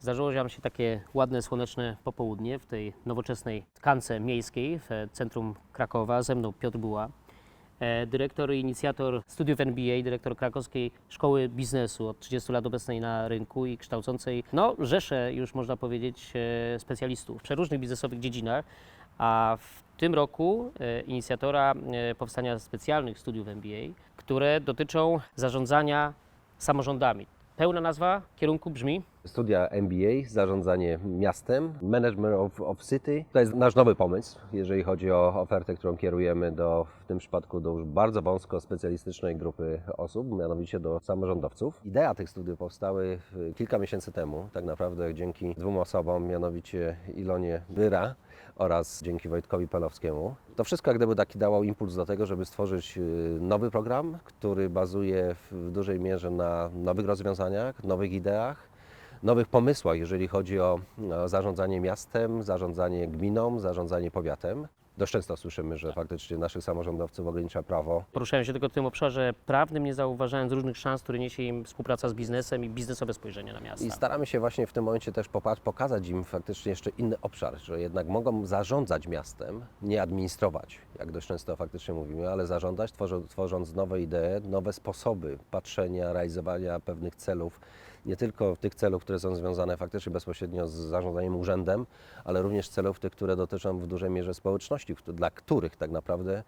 Zdarzyło nam się takie ładne, słoneczne popołudnie w tej nowoczesnej tkance miejskiej w centrum Krakowa. Ze mną Piotr Buła, e, dyrektor i inicjator studiów NBA, dyrektor krakowskiej szkoły biznesu od 30 lat obecnej na rynku i kształcącej, no, rzeszę już można powiedzieć, e, specjalistów w przeróżnych biznesowych dziedzinach. A w tym roku e, inicjatora powstania specjalnych studiów MBA, które dotyczą zarządzania samorządami. Pełna nazwa kierunku brzmi Studia MBA, zarządzanie miastem, Management of, of City. To jest nasz nowy pomysł, jeżeli chodzi o ofertę, którą kierujemy do, w tym przypadku do już bardzo wąsko specjalistycznej grupy osób, mianowicie do samorządowców. Idea tych studiów powstały w- kilka miesięcy temu, tak naprawdę dzięki dwóm osobom, mianowicie Ilonie Byra oraz dzięki Wojtkowi Pelowskiemu. To wszystko jak gdyby taki dało impuls do tego, żeby stworzyć y, nowy program, który bazuje w dużej mierze na nowych rozwiązaniach, nowych ideach, nowych pomysłach, jeżeli chodzi o, o zarządzanie miastem, zarządzanie gminą, zarządzanie powiatem. Dość często słyszymy, że faktycznie naszych samorządowców ogranicza prawo. Poruszają się tylko w tym obszarze prawnym, nie zauważając różnych szans, które niesie im współpraca z biznesem i biznesowe spojrzenie na miasta. I staramy się właśnie w tym momencie też pokazać im faktycznie jeszcze inny obszar, że jednak mogą zarządzać miastem, nie administrować, jak dość często faktycznie mówimy, ale zarządzać, tworzą, tworząc nowe idee, nowe sposoby patrzenia, realizowania pewnych celów, nie tylko tych celów, które są związane faktycznie bezpośrednio z zarządzaniem urzędem, ale również celów tych, które dotyczą w dużej mierze społeczności, dla których tak naprawdę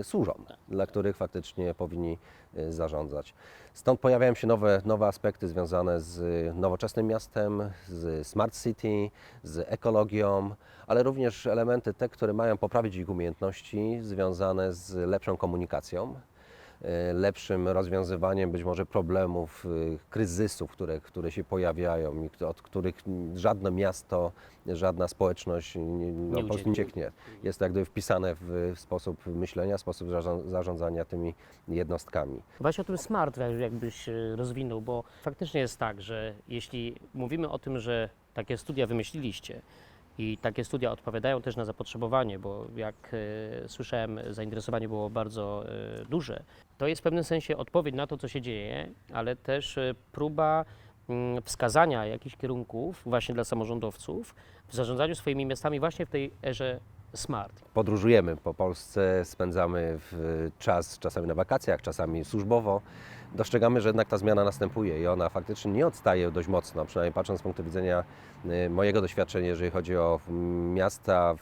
y, służą, dla których faktycznie powinni y, zarządzać. Stąd pojawiają się nowe, nowe aspekty związane z nowoczesnym miastem, z smart city, z ekologią, ale również elementy te, które mają poprawić ich umiejętności związane z lepszą komunikacją, lepszym rozwiązywaniem być może problemów, e, kryzysów, które, które się pojawiają i od których żadne miasto, żadna społeczność nie, no, po prostu nie ucieknie. Jest to jak gdyby wpisane w sposób myślenia, sposób zarząd- zarządzania tymi jednostkami. Właśnie o tym smart jakbyś e, rozwinął, bo faktycznie jest tak, że jeśli mówimy o tym, że takie studia wymyśliliście i takie studia odpowiadają też na zapotrzebowanie, bo jak e, słyszałem, zainteresowanie było bardzo e, duże, to jest w pewnym sensie odpowiedź na to, co się dzieje, ale też e, próba mm, wskazania jakichś kierunków właśnie dla samorządowców w zarządzaniu swoimi miastami właśnie w tej erze smart. podróżujemy po Polsce, spędzamy czas czasami na wakacjach, czasami służbowo. Dostrzegamy, że jednak ta zmiana następuje i ona faktycznie nie odstaje dość mocno, przynajmniej patrząc z punktu widzenia y, mojego doświadczenia, jeżeli chodzi o mm, miasta,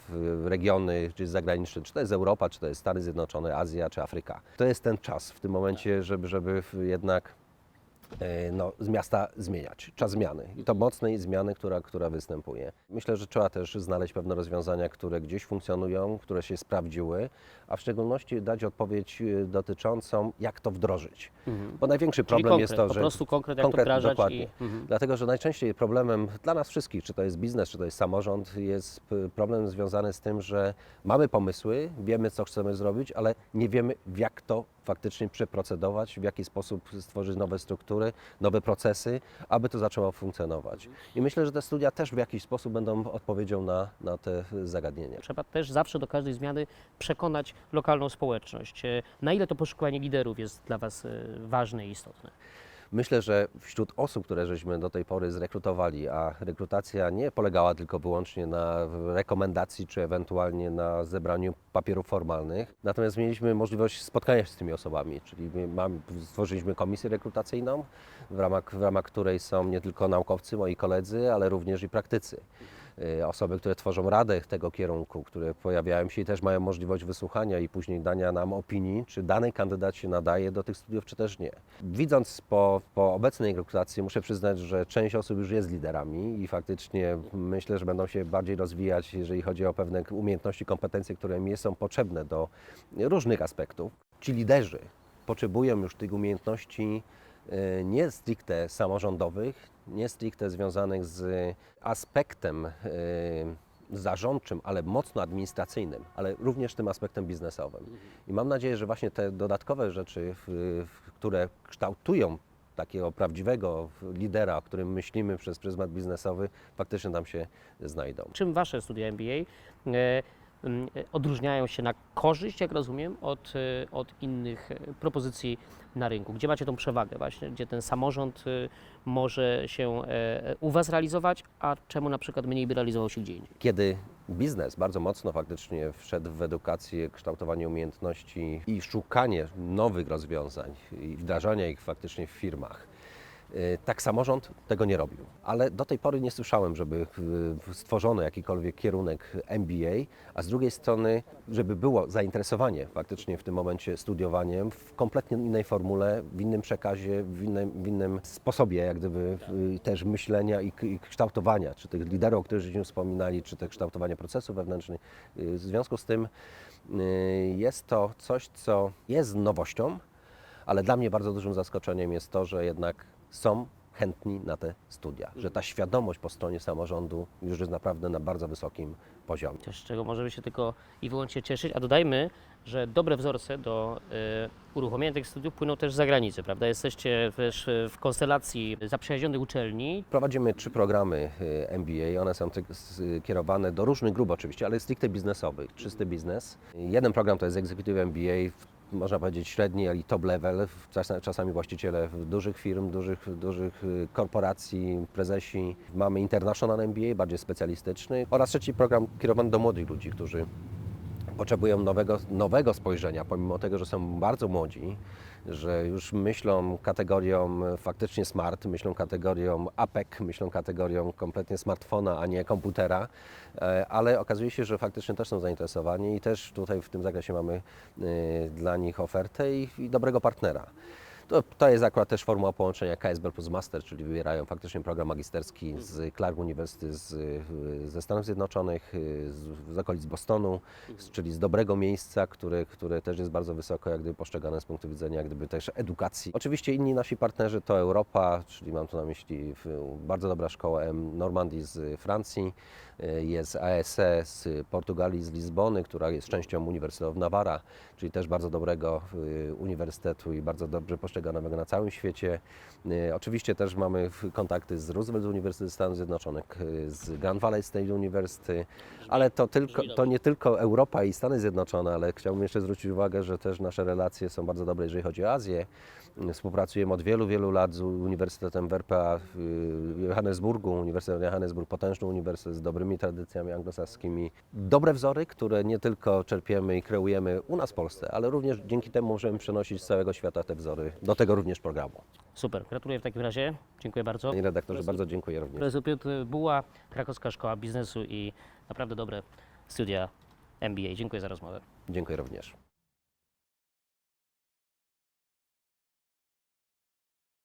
regiony, czy zagraniczne, czy to jest Europa, czy to jest Stany Zjednoczone, Azja, czy Afryka. To jest ten czas w tym momencie, żeby, żeby jednak no, z miasta zmieniać. Czas zmiany i to mocnej zmiany, która, która występuje. Myślę, że trzeba też znaleźć pewne rozwiązania, które gdzieś funkcjonują, które się sprawdziły, a w szczególności dać odpowiedź e, dotyczącą, jak to wdrożyć. Bo największy Czyli problem jest konkret, to, po że prostu konkret, jak konkret, to wdrażać dokładnie. i... Mhm. Dlatego, że najczęściej problemem dla nas wszystkich, czy to jest biznes, czy to jest samorząd, jest problem związany z tym, że mamy pomysły, wiemy, co chcemy zrobić, ale nie wiemy, w jak to faktycznie przeprocedować, w jaki sposób stworzyć nowe struktury, nowe procesy, aby to zaczęło funkcjonować. I myślę, że te studia też w jakiś sposób będą odpowiedzią na, na te zagadnienia. Trzeba też zawsze do każdej zmiany przekonać lokalną społeczność. E, Na ile to poszukiwanie liderów jest dla Was e, ważne i istotne? Myślę, że wśród osób, które żeśmy do tej pory zrekrutowali, a rekrutacja nie polegała tylko wyłącznie na rekomendacji czy ewentualnie na zebraniu papierów formalnych, natomiast mieliśmy możliwość spotkania się z tymi osobami, czyli mam, stworzyliśmy komisję rekrutacyjną, w ramach, w ramach której są nie tylko naukowcy, moi koledzy, ale również i praktycy. Y, Osoby, które tworzą radę tego kierunku, które pojawiają się i też mają możliwość wysłuchania i później dania nam opinii, czy dany kandydat się nadaje do tych studiów, czy też nie. Widząc po, po obecnej rekrutacji, muszę przyznać, że część osób już jest liderami i faktycznie myślę, że będą się bardziej rozwijać, jeżeli chodzi o pewne umiejętności, kompetencje, które mi są potrzebne do różnych aspektów. Ci liderzy potrzebują już tych umiejętności nie stricte samorządowych, nie stricte związanych z aspektem e, zarządczym, ale mocno administracyjnym, ale również tym aspektem biznesowym. I mam nadzieję, że właśnie te dodatkowe rzeczy, które kształtują takiego prawdziwego lidera, o którym myślimy przez pryzmat biznesowy, faktycznie tam się znajdą. Czym Wasze studia MBA e, e, odróżniają się na korzyść, jak rozumiem, od, e, od innych e, propozycji na rynku? Gdzie macie tą przewagę właśnie, gdzie ten samorząd e, może się e, u Was realizować, a czemu na przykład mniej by realizował się gdzie indziej? Kiedy biznes bardzo mocno faktycznie wszedł w edukację, kształtowanie umiejętności i szukanie nowych rozwiązań i wdrażania ich faktycznie w firmach, tak samorząd tego nie robił. Ale do tej pory nie słyszałem, żeby y, stworzono jakikolwiek kierunek MBA, a z drugiej strony, żeby było zainteresowanie faktycznie w tym momencie studiowaniem w kompletnie innej formule, w innym przekazie, w innym, w innym sposobie jak gdyby y, też myślenia i, i kształtowania, czy tych liderów, o których żeśmy wspominali, czy też kształtowania procesów wewnętrznych. Y, W związku z tym y, jest to coś, co jest nowością, ale dla mnie bardzo dużym zaskoczeniem jest to, że jednak są chętni na te studia, że ta świadomość po stronie samorządu już jest naprawdę na bardzo wysokim poziomie. Z czego możemy się tylko i wyłącznie cieszyć, a dodajmy, że dobre wzorce do y, uruchomienia tych studiów płyną też z zagranicy, prawda? Jesteście też y, w konstelacji zaprzyjaźnionych uczelni. Prowadzimy trzy programy y, MBA. One są kierowane do różnych grup oczywiście, ale stricte biznesowych, czysty biznes. Jeden program to jest Executive MBA, można powiedzieć średni, ale i top level. Czasami właściciele dużych firm, dużych, dużych y, korporacji, prezesi. Mamy International MBA, bardziej specjalistyczny. Oraz trzeci program kierowany do młodych ludzi, którzy potrzebują nowego, nowego spojrzenia, pomimo tego, że są bardzo młodzi, że już myślą kategorią faktycznie smart, myślą kategorią APEC, myślą kategorią kompletnie smartfona, a nie komputera, e, ale okazuje się, że faktycznie też są zainteresowani i też tutaj w tym zakresie mamy e, dla nich ofertę i, i dobrego partnera. To, to jest akurat też formuła połączenia KSB plus Master, czyli wybierają faktycznie program magisterski z Clark University z, ze Stanów Zjednoczonych, z, z okolic Bostonu, z, czyli z dobrego miejsca, które, które też jest bardzo wysoko jak gdyby postrzegane z punktu widzenia jak gdyby też edukacji. Oczywiście inni nasi partnerzy to Europa, czyli mam tu na myśli w- bardzo dobra szkoła M Normandii z Francji, y, jest ASE z Portugalii, z Lizbony, która jest częścią Uniwersytetu Nawara, czyli też bardzo dobrego y, uniwersytetu i bardzo dobrze postrzeganego na całym świecie. Y, Oczywiście też mamy kontakty z Roosevelt Uniwersytetu Stanów Zjednoczonych, y, z Grand Valley State University, ale to, tylko, to nie tylko Europa i Stany Zjednoczone, ale chciałbym jeszcze zwrócić uwagę, że też nasze relacje są bardzo dobre, jeżeli chodzi o Azję. Współpracujemy od wielu, wielu lat z Uniwersytetem w RPA w y, Johannesburgu, Uniwersytet Johannesburg, potężny uniwersytet z dobrymi tradycjami anglosaskimi. Dobre wzory, które nie tylko czerpiemy i kreujemy u nas w Polsce, ale również dzięki temu możemy przenosić z całego świata te wzory do tego również programu. Super, gratuluję w takim razie. Dziękuję bardzo. Panie redaktorze, bardzo dziękuję również. Profesor Piotr Buła, Krakowska Szkoła Biznesu i naprawdę dobre studia MBA. Dziękuję za rozmowę. Dziękuję również.